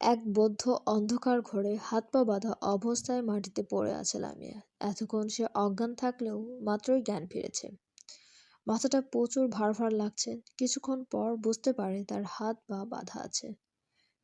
এক বদ্ধ অন্ধকার ঘরে হাত পা বাঁধা অবস্থায় মাটিতে পড়ে আছে লামিয়া। এতক্ষণ সে অজ্ঞান থাকলেও মাত্রই জ্ঞান ফিরেছে। মাথাটা প্রচুর ভার ভার লাগছে। কিছুক্ষণ পর বুঝতে পারে তার হাত পা বাঁধা আছে।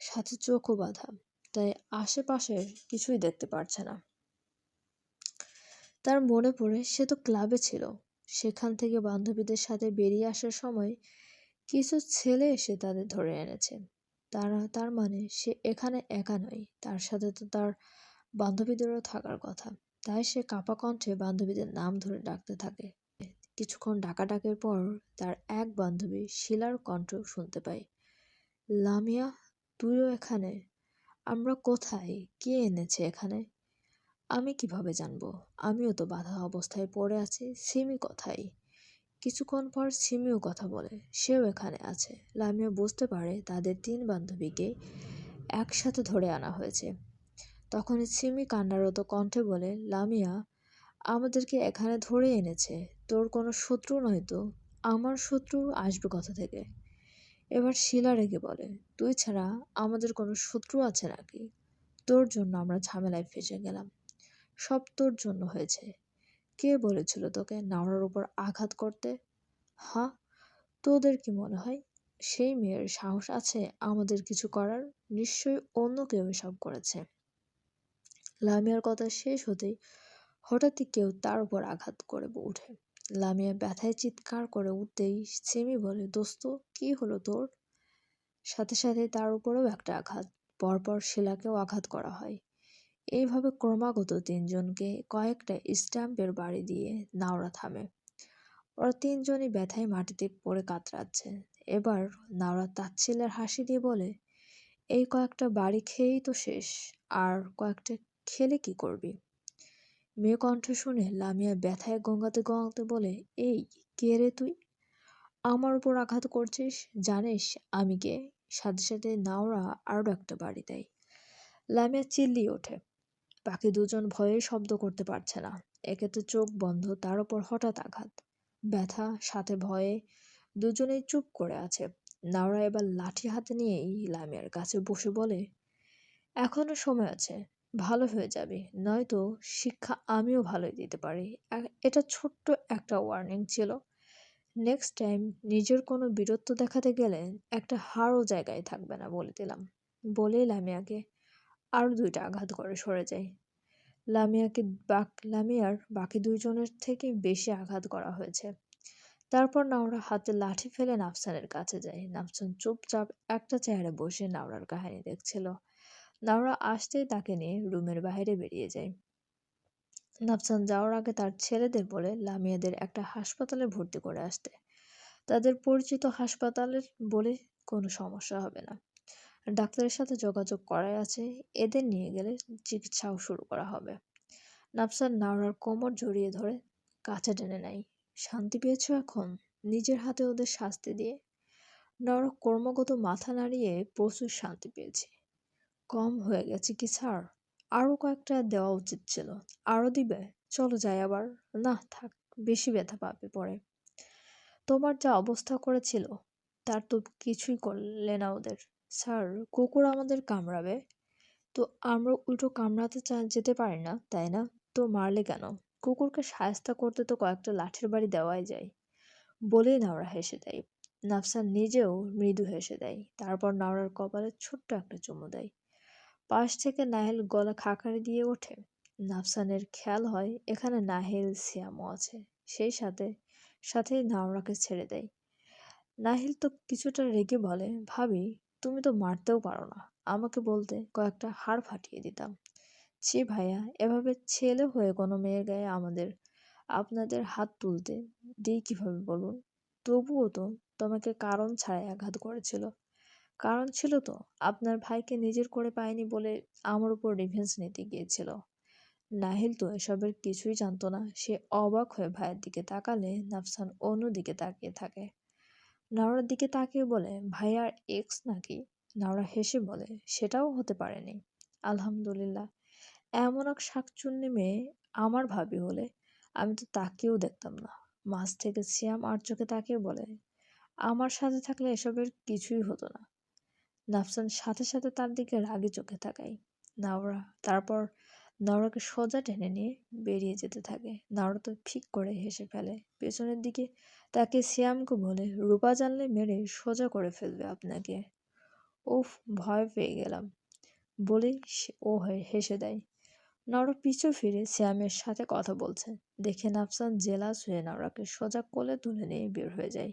সাথে চোখও বাঁধা, তাই আশেপাশের কিছুই দেখতে পারছে না। তার মনে পড়ে সে তো ক্লাবে ছিল। সেখান থেকে বান্ধবীদের সাথে বেরিয়ে আসার সময় কিছু ছেলে এসে তাদের ধরে এনেছে। তারা তার মানে সে এখানে একা নয়। তার সাথে তো তার বান্ধবীদেরও থাকার কথা। তাই সে কাপা কণ্ঠে বান্ধবীদের নাম ধরে ডাকতে থাকে। কিছুক্ষণ ডাকাডাকের পর তার এক বান্ধবী শিলার কণ্ঠ শুনতে পায়। লামিয়া, তুইও এখানে? আমরা কোথায়? কে এনেছে এখানে? আমি কীভাবে জানব? আমিও তো বাধা অবস্থায় পড়ে আছি। সিমি কোথায়? কিছুক্ষণ পর সিমিও কথা বলে, সেও এখানে আছে। লামিয়া বুঝতে পারে তাদের তিন বান্ধবীকে একসাথে ধরে আনা হয়েছে। তখন সিমি কান্নারত কণ্ঠে বলে, লামিয়া, আমাদেরকে এখানে ধরে এনেছে। তোর কোনো শত্রু নয় তো? আমার শত্রু আসবে কথা থেকে? এবার শিলা রেগে বলে, তুই ছাড়া আমাদের কোনো শত্রু আছে নাকি? তোর জন্য আমরা ঝামেলায় ফেসে গেলাম। সব তোর জন্য হয়েছে। কে বলেছিল তোকে নাওড়ার উপর আঘাত করতে? হ্যাঁ তোদের কি মনে হয়? সেই মেয়ের সাহস আছে আমাদের কিছু করার? নিশ্চয়ই অন্য কেউ এসব করেছে। লামিয়ার কথা শেষ হতেই হঠাৎই কেউ তার উপর আঘাত করে উঠে লামিয়া ব্যথায় চিৎকার করে উঠতেই সেমি বলে, দোস্ত, কি হলো তোর? সাথে সাথে তার উপরেও একটা আঘাত। পরপর শিলাকেও আঘাত করা হয়। এইভাবে ক্রমাগত তিনজনকে কয়েকটা স্ট্যাম্পের বাড়ি দিয়ে নাওড়া থামে। ওরা তিনজনই ব্যথায় মাটিতে পড়ে কাতরাচ্ছে। এবার নাওড়া তাচ্ছিলের হাসি দিয়ে বলে, এই কয়েকটা বাড়ি খেয়েই তো শেষ, আর কয়েকটা খেলে কি করবি? মেয়ে কণ্ঠ শুনে লামিয়া ব্যথায় গঙ্গাতে গঙ্গাতে বলে, এই, কে রে তুই? আমার উপর আঘাত করছিস? জানিস আমি কে? সাথে সাথে নাওড়া আরও একটা বাড়ি দেয়। লামিয়া চিল্লিয়ে ওঠে বাকি দুজন ভয়ে শব্দ করতে পারছে না। একে তো চোখ বন্ধ, তার উপর হঠাৎ আঘাত। ব্যথা, সাথে ভয়ে দুজনেই চুপ করে আছে। নাওরা এবার লাঠি হাতে নিয়েই লামিয়ার কাছে বসে বলে, এখনও সময় আছে, ভালো হয়ে যাবে। নয়তো শিক্ষা আমিও ভালোই দিতে পারি। এটা ছোট্ট একটা ওয়ার্নিং ছিল। নেক্সট টাইম নিজের কোনো বীরত্ব দেখাতে গেলে একটা হাড়ও জায়গায় থাকবে না বলে দিলাম। বলেই লামিয়াকে আরও দুইটা আঘাত করে, সরে যায়। লামিয়াকে বাক, লামিয়ার বাকি দুইজনের থেকে বেশি আঘাত করা হয়েছে। তারপর নাওরা হাতে লাঠি ফেলে নাফসানের কাছে যায়। নাফসান চুপচাপ একটা চেয়ারে বসে নাওরার কাহিনী দেখছিল। নাওরা আসতেই তাকে নিয়ে রুমের বাইরে বেরিয়ে যায়। নাফসান যাওয়ার আগে তার ছেলেদের বলে লামিয়াদের একটা হাসপাতালে ভর্তি করে আসতে। তাদের পরিচিত হাসপাতালের বলে কোনো সমস্যা হবে না। ডাক্তারের সাথে যোগাযোগ করাই আছে, এদের নিয়ে গেলে চিকিৎসাও শুরু করা হবে। নাফসার নাওরার কোমর জড়িয়ে ধরে কাছে টেনে নেয়। শান্তি পেয়েছ এখন? নিজের হাতে ওদের শাস্তি দিয়ে। নরক কর্মগত মাথা নাড়িয়ে প্রচুর শান্তি পেয়েছি। কম হয়ে গেছে কি স্যার আরও কয়েকটা দেওয়া উচিত ছিল। আরও দিবে? চলো যাই আবার। না, থাক, বেশি ব্যথা পাবে পরে। তোমার যা অবস্থা করেছিল, তার তো কিছুই করলে না ওদের। স্যার, কুকুর আমাদের কামড়াবে। তো আমরা উল্টো কামড়াতে চা, যেতে পারি না, তাই না? তো মারলে কেন? কুকুরকে সায়স্তা করতে তো কয়েকটা লাঠির বাড়ি দেওয়াই যায়। বলেই নাওরা হেসে দেয়। নাফসান নিজেও মৃদু হেসে দেয়। তারপর নাওরার কপালে ছোট্ট একটা চুমু দেয়। পাশ থেকে নাহেল গলা খাকারি দিয়ে ওঠে। নাফসানের খেয়াল হয়, এখানে নাহেল সিয়ামও আছে। সেই সাথে, সাথেই নাওরাকে ছেড়ে দেয়। নাহিল তো কিছুটা রেগে বলে, ভাবি তুমি তো মারতেও পারো না। আমাকে বলতে কয়েকটা হাড় ফাটিয়ে দিতাম। ছি ভাইয়া, এভাবে ছেলে হয়ে কোনো মেয়ের গায়ে আমাদের, আপনাদের হাত তুলতে দিই কীভাবে বলুন? তবুও তো তোমাকে কারণ ছাড়াই আঘাত করেছিল। কারণ ছিল তো, আপনার ভাইকে নিজের করে পায়নি বলে আমার উপর রিভেন্স নিতে গিয়েছিল। নাহিল তো এসবের কিছুই জানতো না। সে অবাক হয়ে ভাইয়ের দিকে তাকালে নাফসান অন্যদিকে তাকিয়ে থাকে। নাওরার দিকে তাকিয়ে বলে, ভাইয়ার এক্স নাকি? নাওরা হেসে বলে, সেটাও হতে পারেনি। আলহামদুলিল্লাহ। এমন এক শাকচুন্নি মেয়ে আমার ভাবি হলে আমি তো তাকেও দেখতাম না। মাছ থেকে সিয়াম আর চোখে তাকিয়ে বলে, আমার সাথে থাকলে এসবের কিছুই হতো না। নাফসান সাথে সাথে তার দিকে রাগে চোখে তাকাই নাওরা, তারপর নাওরাকে সোজা টেনে নিয়ে বেরিয়ে যেতে থাকে। নাওরা তো ফিক করে হেসে ফেলে। পেছনের দিকে তাকে শ্যামকে বলে, রূপা জানলে মেরে সোজা করে ফেলবে আপনাকে। উফ, ভয় পেয়ে গেলাম। বলেই ও হয়ে হেসে দেয়। নর পিছু ফিরে শ্যামের সাথে কথা বলছে। দেখে নাফসান জেলাস হয়ে নরাকে সোজা কোলে তুলে নিয়ে বের হয়ে যায়।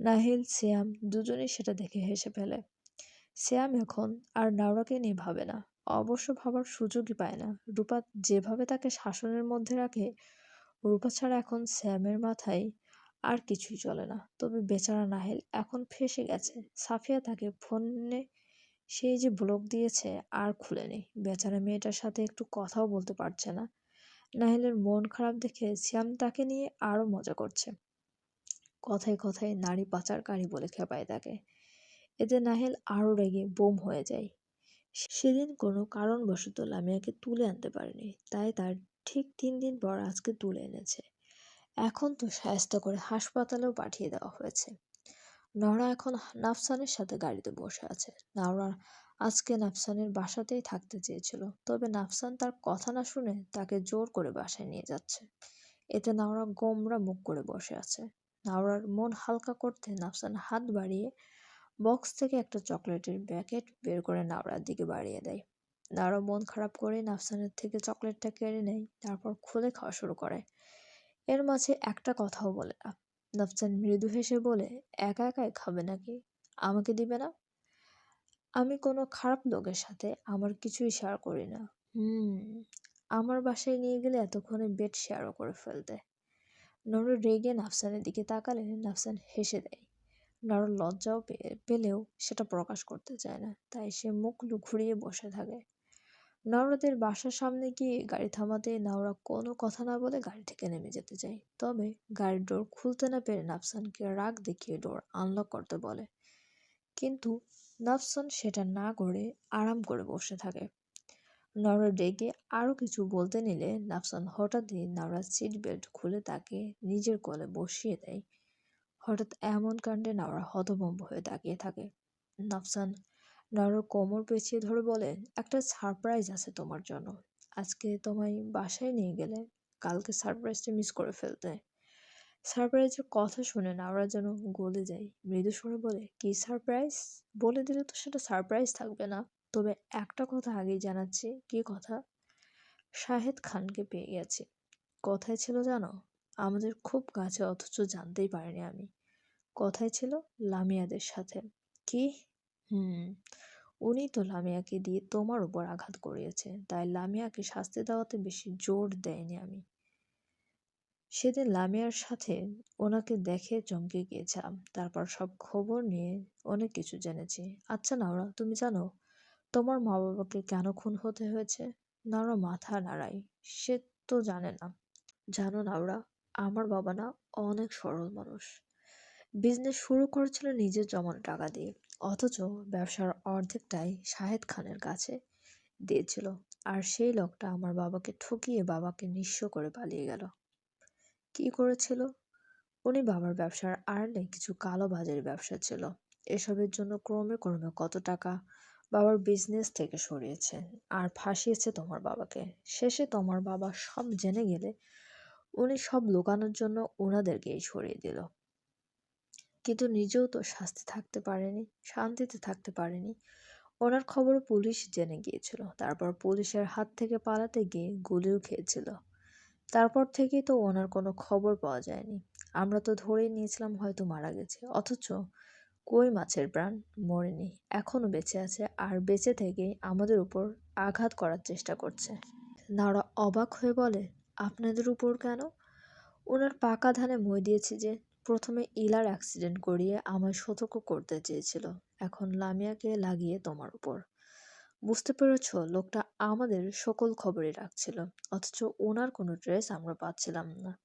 নাহিল, শ্যাম দুজনেই সেটা দেখে হেসে ফেলে। শ্যাম এখন আর নাওরাকে নিয়ে ভাবে না। অবশ্য ভাবার সুযোগই পায় না। রূপা যেভাবে তাকে শাসনের মধ্যে রাখে, রূপা ছাড়া এখন শ্যামের মাথায় আর কিছুই চলে না। তবে বেচারা নাহেল এখন ফেসে গেছে। সাফিয়া তাকে ফোনে সেই যে ব্লক দিয়েছে আর খুলেনি। বেচারা মেয়েটার সাথে একটু কথাও বলতে পারছে না। নাহিলের মন খারাপ দেখে শ্যাম তাকে নিয়ে আরও মজা করছে। কথায় কথায় নারী পাচারকারী বলে খেপায় তাকে। এতে নাহিল আরও রেগে বোম হয়ে যায়। সেদিন কোনো কারণবশত লামিয়াকে তুলে আনতে পারেনি। তাই তার ঠিক তিন দিন পর আজকে তুলে এনেছে। এখন তো সায়স্তা করে হাসপাতালেও পাঠিয়ে দেওয়া হয়েছে। নরা এখন নাফসানের সাথে গাড়িতে বসে আছে। নরা আজকে নাফসানের বাসাতেই থাকতে চেয়েছিল। তবে নাফসান তার কথা না শুনে তাকে জোর করে বাসায় নিয়ে যাচ্ছে। এতে নাওরা গোমরা মুখ করে বসে আছে। নাওরার মন হালকা করতে নাফসান হাত বাড়িয়ে বক্স থেকে একটা চকলেটের প্যাকেট বের করে নাওরার দিকে বাড়িয়ে দেয়। নাওরা মন খারাপ করে নাফসানের থেকে চকলেটটা কেড়ে নেয়, তারপর খুলে খাওয়া শুরু করে। এর মাঝে একটা কথাও বলে না। নাফসান মৃদু হেসে বলে, একা একাই খাবে নাকি? আমাকে দিবে না? আমি কোনো খারাপ লোকের সাথে আমার কিছুই শেয়ার করি না। হুম, আমার বাসায় নিয়ে গেলে এতক্ষণে বেড শেয়ারও করে ফেলতে। নর রেগে নাফসানের দিকে তাকালে নাফসান হেসে দেয় নর লজ্জাও পেলেও সেটা প্রকাশ করতে চায় না। তাই সে মুখ ঘুরিয়ে বসে থাকে। নওরাদের বাসার সামনে গিয়ে গাড়ি থামাতে নাওরা কোনো কথা না বলে গাড়ি থেকে নেমে যেতে চায়। তবে গাড়ির ডোর খুলতে না পেরে নাফসানকে রাগ দেখিয়ে ডোর আনলক করতে বলে। কিন্তু নাফসান সেটা না করে আরাম করে বসে থাকে। নওরা ডেকে আরও কিছু বলতে নিলে নাফসান হঠাৎই নাওরার সিট বেল্ট খুলে তাকে নিজের কোলে বসিয়ে দেয়। হঠাৎ এমন কাণ্ডে নাওরা হতভম্ব হয়ে তাকিয়ে থাকে। নাফসান নরর কোমর পেঁচিয়ে ধরে বলে, একটা সারপ্রাইজ আছে তোমার জন্য। আজকে তোমায় বাসায় নিয়ে গেলে কালকে সারপ্রাইজটা মিস করে ফেলতে। সারপ্রাইজের কথা শুনে নাওরা যেন গলে যায়। মৃদু স্বরে বলে, কি সারপ্রাইজ? বলে দিলে তো সেটা সারপ্রাইজ থাকবে না। তবে একটা কথা আগেই জানাচ্ছি। কি কথা? শাহেদ খানকে পেয়ে গেছি। কথায় ছিল জানো, আমাদের খুব কাছে, অথচ জানতেই পারিনি আমি। কথায় ছিল লামিয়াদের সাথে। কি? হুম, উনি তো লামিয়াকে দিয়ে তোমার উপর আঘাত করিয়েছে, তাই লামিয়াকে শাস্তি দেওয়াতে বেশি জোর দেয়নি আমি। সেদিন লামিয়ার সাথে ওনাকে দেখে চমকে গিয়েছিলাম। তারপর সব খবর নিয়ে অনেক কিছু জেনেছি। আচ্ছা নাওরা, তুমি জানো, তোমার মা বাবাকে কেন খুন হতে হয়েছে? নাওরা, মাথা নাড়াই, সে তো জানে না। জানো, নাওরা, আমার বাবা না, অনেক সরল মানুষ। বিজনেস শুরু করেছিল নিজের জমানো টাকা দিয়ে। অথচ ব্যবসার অর্ধেকটাই শাহেদ খানের কাছে দিয়েছিল। আর সেই লোকটা আমার বাবাকে ঠকিয়ে বাবাকে নিঃস্ব করে পালিয়ে গেল। কি করেছিল? উনি বাবার ব্যবসার আড়লে কিছু কালো বাজারের ব্যবসা ছিল। এসবের জন্য ক্রমে ক্রমে কত টাকা বাবার বিজনেস থেকে সরিয়েছে আর ফাঁসিয়েছে তোমার বাবাকে। শেষে তোমার বাবা সব জেনে গেলে উনি সব লুকানোর জন্য ওনাদেরকেই সরিয়ে দিল। কিন্তু নিজেও তো শাস্তি থাকতে পারেনি, শান্তিতে থাকতে পারেনি। ওনার খবর পুলিশ জেনে গিয়েছিল। তারপর পুলিশের হাত থেকে পালাতে গিয়ে গুলিও খেয়েছিল। তারপর থেকেই তো ওনার কোনো খবর পাওয়া যায়নি। আমরা তো ধরেই নিয়েছিলাম হয়তো মারা গেছে, অথচ কই মাছের প্রাণ? মরেনি এখনও বেঁচে আছে আর বেঁচে থেকেই আমাদের উপর আঘাত করার চেষ্টা করছে। নারা অবাক হয়ে বলে, আপনাদের উপর কেন? ওনার পাকা ধানে মই দিয়েছি যে প্রথমে ইলার অ্যাক্সিডেন্ট করিয়ে আমায় সতর্ক করতে চেয়েছিল। এখন লামিয়াকে লাগিয়ে তোমার উপর। বুঝতে পেরেছ, লোকটা আমাদের সকল খবরই রাখছিল, অথচ ওনার কোনো ড্রেস আমরা পাচ্ছিলাম না।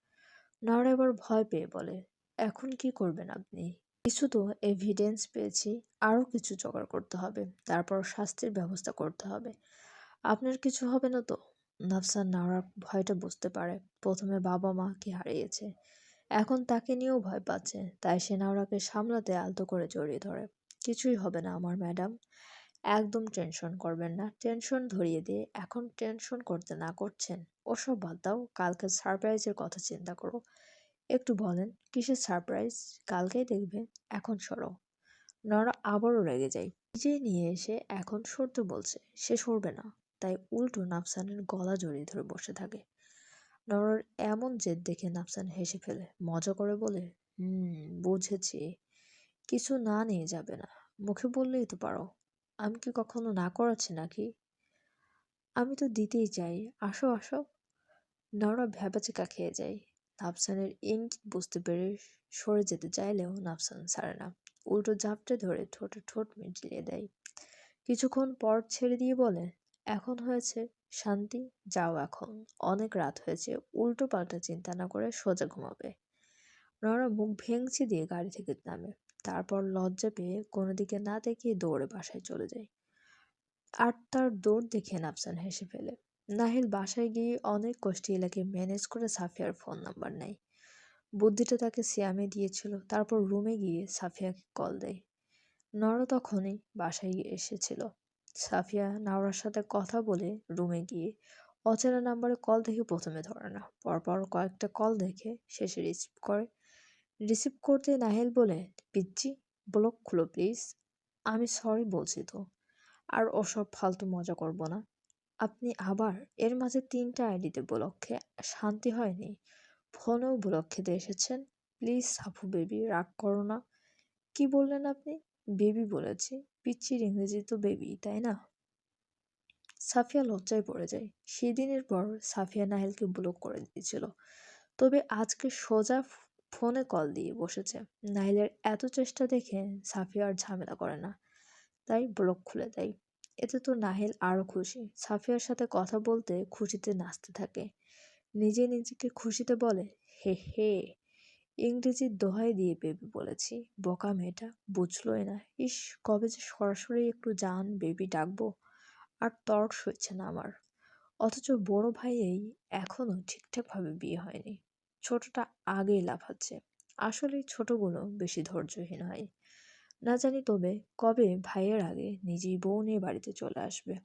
নারা এবার ভয় পেয়ে বলে, এখন কি করবেন আপনি? কিছু তো এভিডেন্স পেয়েছি, আরও কিছু জোগাড় করতে হবে, তারপর শাস্তির ব্যবস্থা করতে হবে। আপনার কিছু হবে না তো? নাফসান নাওরার ভয়টা বুঝতে পারে। প্রথমে বাবা মা মাকে হারিয়েছে। এখন তাকে নিয়েও ভয় পাচ্ছে, তাই সে নাওরাকে সামলাতে আলতো করে জড়িয়ে ধরে। কিছুই হবে না আমার, ম্যাডাম। একদম টেনশন করবেন না। টেনশন ধরিয়ে দিয়ে এখন টেনশন করতে না করছেন। ওসব বাদ দাও, কালকে সারপ্রাইজের কথা চিন্তা করো। একটু বলেন, কিসের সারপ্রাইজ? কালকেই দেখবে, এখন সরো। নরা আবারও রেগে যায়। নিজেই নিয়ে এসে এখন সরতে বলছে, সে সরবে না। তাই উল্টো নাফসানের গলা জড়িয়ে ধরে বসে থাকে। নরার এমন জেদ দেখে নাফসান হেসে ফেলে, মজা করে বলে, হুম, বুঝেছি। কিছু না নিয়ে যাবে না। মুখে বললেই তো পারো। আমি কি কখনো না করাচ্ছি নাকি? আমি তো দিতেই চাই। আসো আসো। নরা ভ্যাবাচেকা খেয়ে যায় নাফসানের ইঙ্গিত বুঝতে পেরে সরে যেতে চাইলেও নাফসান ছাড়ে না। উল্টো ঝাপটে ধরে ঠোঁটে ঠোঁট মিটিয়ে দেয়। কিছুক্ষণ পর ছেড়ে দিয়ে বলে এখন হয়েছে, শান্তি, যাও এখন। অনেক রাত হয়েছে উল্টো পাল্টা চিন্তা না করে সোজা ঘুমাবে। নরা মুখ ভেঙচি দিয়ে গাড়ি থেকে নামে। তারপর লজ্জা পেয়ে কোনো দিকে না দেখিয়ে দৌড়ে বাসায় চলে যায়। আর তার দৌড় দেখে নাফসান হেসে ফেলে। নাহিল বাসায় গিয়ে অনেক কষ্টে এলাকে ম্যানেজ করে সাফিয়ার ফোন নাম্বার নেয়। বুদ্ধিটা তাকে সিয়ামে দিয়েছিল, তারপর রুমে গিয়ে সাফিয়াকে কল দেয়। নরা তখনই বাসায় এসেছিল। সাফিয়া নাওরার সাথে কথা বলে রুমে গিয়ে অচেনা নাম্বারে কল দেখে প্রথমে ধরে না পরপর কয়েকটা কল দেখে শেষে রিসিভ করে। রিসিভ করতে নাহিল বলে পিচ্ছি ব্লক খুলো প্লিজ আমি সরি বলছি তো। আর ওসব ফালতু মজা করব না। আপনি আবার এর মাঝে তিনটা আইডিতে ব্লক খেয়ে শান্তি হয়নি। ফোনেও ব্লক খেতে এসেছেন। প্লিজ সাফু বেবি রাগ করো না। কি বললেন আপনি? বেবি বলেছি। পিচ্ছির ইংরেজি তো বেবি তাই না? সাফিয়া লজ্জায় পড়ে যায়। সেদিনের পর সাফিয়া নাহেলকে ব্লক করে দিয়েছিল। তবে আজকে সোজা ফোনে কল দিয়ে বসেছে। নাহিলের এত চেষ্টা দেখে সাফিয়া আর ঝামেলা করে না। তাই ব্লক খুলে দেয়। এতে তো নাহিল আরও খুশি। সাফিয়ার সাথে কথা বলতে খুশিতে নাচতে থাকে। নিজে নিজেকে খুশিতে বলে, হে হে। ইংরেজির দোহাই দিয়ে বেবি বলেছি, বোকা মেয়েটা, বুঝলোই না। ইস, কবে যে সরাসরি একটু জান বেবি ডাকবো। আর তর্ক সইছে না আমার। অথচ বড় ভাই এই এখনও ঠিকঠাকভাবে বিয়ে হয়নি। ছোটটা আগেই লাফাচ্ছে। আসলে ছোটগুলো বেশি ধৈর্যহীন হয়। না জানি তবে কবে ভাইয়ের আগে নিজেই বউ নিয়ে বাড়িতে চলে আসবে।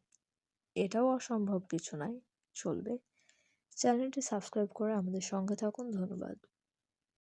এটাও অসম্ভব কিছু নয়, চলবে। চ্যানেলটি সাবস্ক্রাইব করে আমাদের সঙ্গে থাকুন। ধন্যবাদ।